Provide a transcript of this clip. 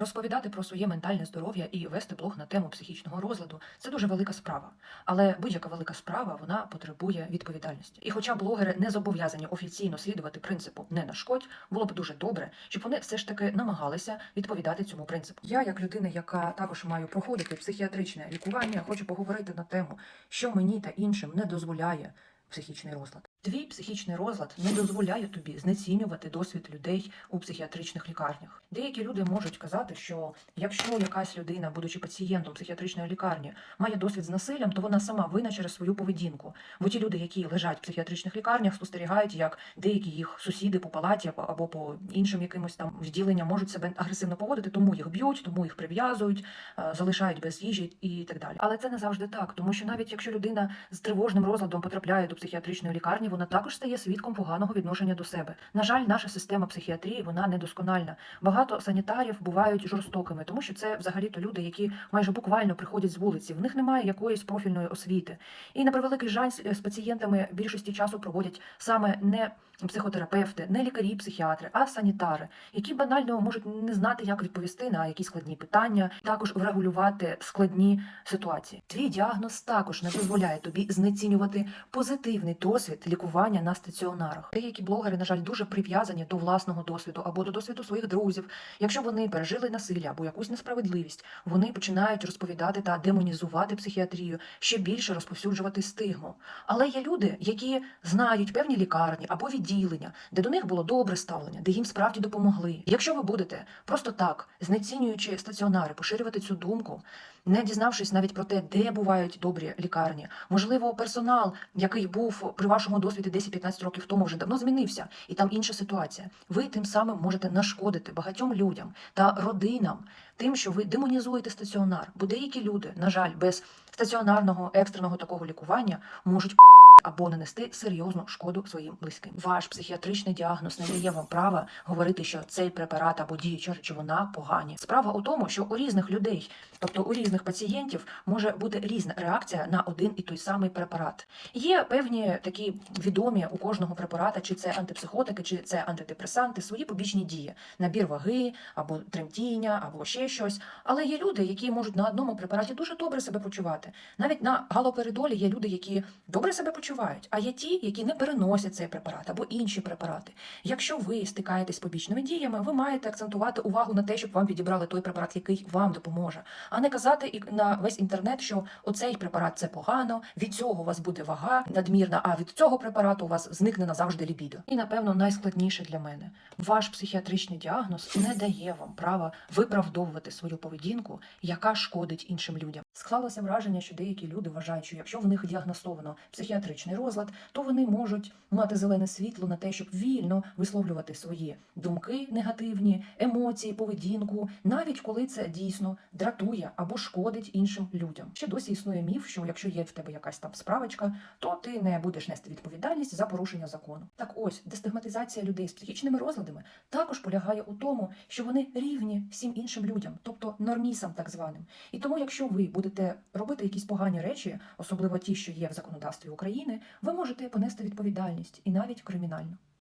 Розповідати про своє ментальне здоров'я і вести блог на тему психічного розладу це дуже велика справа. Але будь-яка велика справа вона потребує відповідальності. І хоча блогери не зобов'язані офіційно слідувати принципу не нашкодь, було б дуже добре, щоб вони все ж таки намагалися відповідати цьому принципу. Я, як людина, яка також маю проходити психіатричне лікування, хочу поговорити на тему, що мені та іншим не дозволяє психічний розлад. Твій психічний розлад не дозволяє тобі знецінювати досвід людей у психіатричних лікарнях. Деякі люди можуть казати, що якщо якась людина, будучи пацієнтом психіатричної лікарні, має досвід з насиллям, то вона сама винна через свою поведінку. Бо ті люди, які лежать в психіатричних лікарнях, спостерігають, як деякі їх сусіди по палаті або- або по іншим якимось там відділенням можуть себе агресивно поводити, тому їх б'ють, тому їх прив'язують, е, залишають без їжі і так далі. Але це не завжди так, тому що навіть якщо людина з тривожним розладом потрапляє до психіатричної лікарні, вона також стає свідком поганого відношення до себе. На жаль, наша система психіатрії вона недоскональна. Багато санітарів бувають жорстокими, тому що це взагалі-то люди, які майже буквально приходять з вулиці. В них немає якоїсь профільної освіти. І на превеликий жаль, з з пацієнтами більшості часу проводять саме не психотерапевти, не лікарі, психіатри, а санітари, які банально можуть не знати, як відповісти на якісь складні питання, також врегулювати складні ситуації. Твій діагноз також не дозволяє тобі знецінювати позитивний досвід лікування на стаціонарах. Деякі блогери, на жаль, дуже прив'язані до власного досвіду або до досвіду своїх друзів. Якщо вони пережили насилля або якусь несправедливість, вони починають розповідати та демонізувати психіатрію, ще більше розповсюджувати стигму. Але є люди, які знають певні лікарні або відділення, де до них було добре ставлення, де їм справді допомогли. Якщо ви будете просто так, знецінюючи стаціонари, поширювати цю думку, не дізнавшись навіть про те, де бувають добрі лікарні, можливо, персонал, який був при вашому досвіді 10-15 років тому, вже давно змінився, і там інша ситуація. Ви тим самим можете нашкодити багатьом людям та родинам тим, що ви демонізуєте стаціонар. Бо деякі люди, на жаль, без стаціонарного екстреного такого лікування можуть або нанести серйозну шкоду своїм близьким. Ваш психіатричний діагноз не дає вам права говорити, що цей препарат або діюча речовина погані. Справа у тому, що у різних людей, тобто у різних пацієнтів, може бути різна реакція на один і той самий препарат. Є певні такі відомі у кожного препарата, чи це антипсихотики, чи це антидепресанти, свої побічні дії, набір ваги або тремтіння, або ще щось. Але є люди, які можуть на одному препараті дуже добре себе почувати. Навіть на галоперидолі є люди, які добре себе почувають, а є ті, які не переносять цей препарат або інші препарати. Якщо ви стикаєтесь з побічними діями, ви маєте акцентувати увагу на те, щоб вам підібрали той препарат, який вам допоможе, а не казати і на весь інтернет, що оцей препарат це погано, від цього у вас буде вага надмірна, а від цього препарату у вас зникне назавжди лібідо. І напевно найскладніше для мене ваш психіатричний діагноз не дає вам права виправдовувати свою поведінку, яка шкодить іншим людям. Склалося враження, що деякі люди вважають, що якщо в них діагностовано психіатричний розлад, то вони можуть мати зелене світло на те, щоб вільно висловлювати свої думки негативні, емоції, поведінку, навіть коли це дійсно дратує або шкодить іншим людям. Ще досі існує міф, що якщо є в тебе якась там справочка, то ти не будеш нести відповідальність за порушення закону. Так ось дестигматизація людей з психічними розладами також полягає у тому, що вони рівні всім іншим людям, тобто нормісам, так званим. І тому, якщо ви будете робити якісь погані речі, особливо ті, що є в законодавстві України, ви можете понести відповідальність і навіть кримінальну.